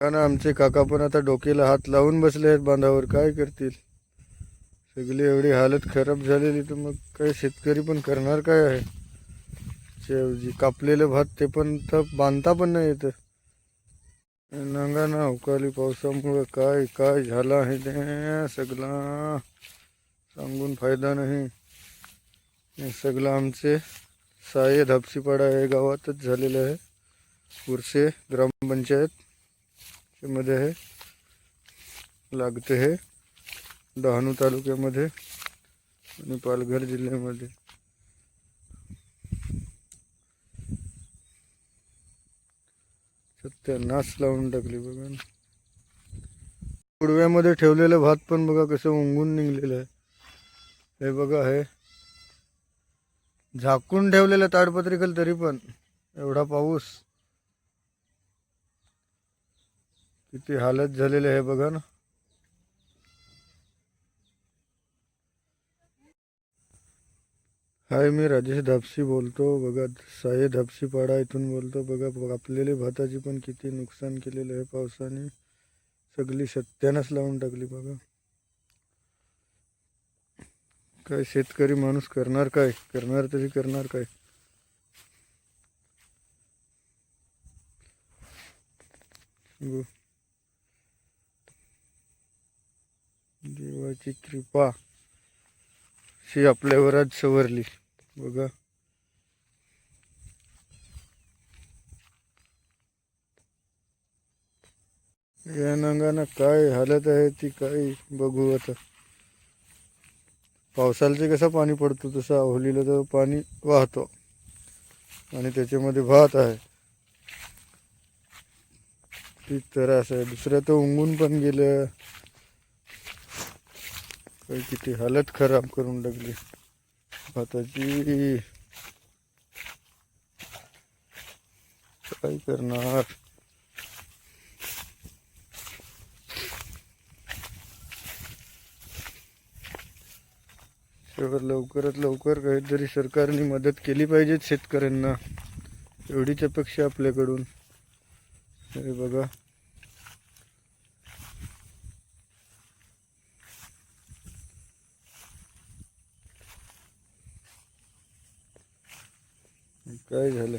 ना आमचे काका पण आता डोक्याला हात लावून बसले आहेत बांधावर काय करतील? सगळी एवढी हालत खराब झालेली तर मग काय शेतकरी पण करणार काय आहे? शेवजी कापलेलं कापलेले भात ते पण तर बांधता पण नाही येतं. नंगा ना अवकाळी पावसामुळं काय काय झालं आहे ते सगळं? सांगून फायदा नाही. सगळं आमचे साये धापसीपाडा हे गावातच झालेलं आहे. पुरसे ग्रामपंचायत. मध्ये आहे लागते हे डहाणू तालुक्यामध्ये आणि पालघर जिल्ह्यामध्ये. सत्यानाश लावून टाकली बघा ना. उडव्यामध्ये ठेवलेलं भात पण बघा कसं उंगून निघलेलं आहे. हे बघा हे. झाकून ठेवलेलं ताडपत्रिकल तरी पण. एवढा पाऊस. किती हालत झालेले आहे बघा ना. हाय मी राजेश धापसी बोलतो. बघा साये धापसी पाडा इथून बोलतो. बघा कापलेले भाताची पण किती नुकसान केलेलं आहे पावसाने. सगळी सत्यानच लावून टाकली बघा. काय शेतकरी माणूस करणार काय? करणार तरी करणार काय? गो- देवाची कृपा शी आपल्यावर आज सवरली. बघा. या नंगानं काय हालत आहे ती काय बघू आता. पावसाळ्याचे कसं पाणी पडतो तसं आवलीला तर पाणी वाहतो. आणि त्याच्यामध्ये भात आहे. ती त्रास आहे. दुसऱ्या तर उंगून पण गेलं. किती हालत खराब करून लागली भाताची. काय करणार? सगळं लवकरात लवकर काहीतरी सरकारने मदत केली पाहिजेत शेतकऱ्यांना. एवढीच अपेक्षा आपल्याकडून. हे बघा. काय झालं?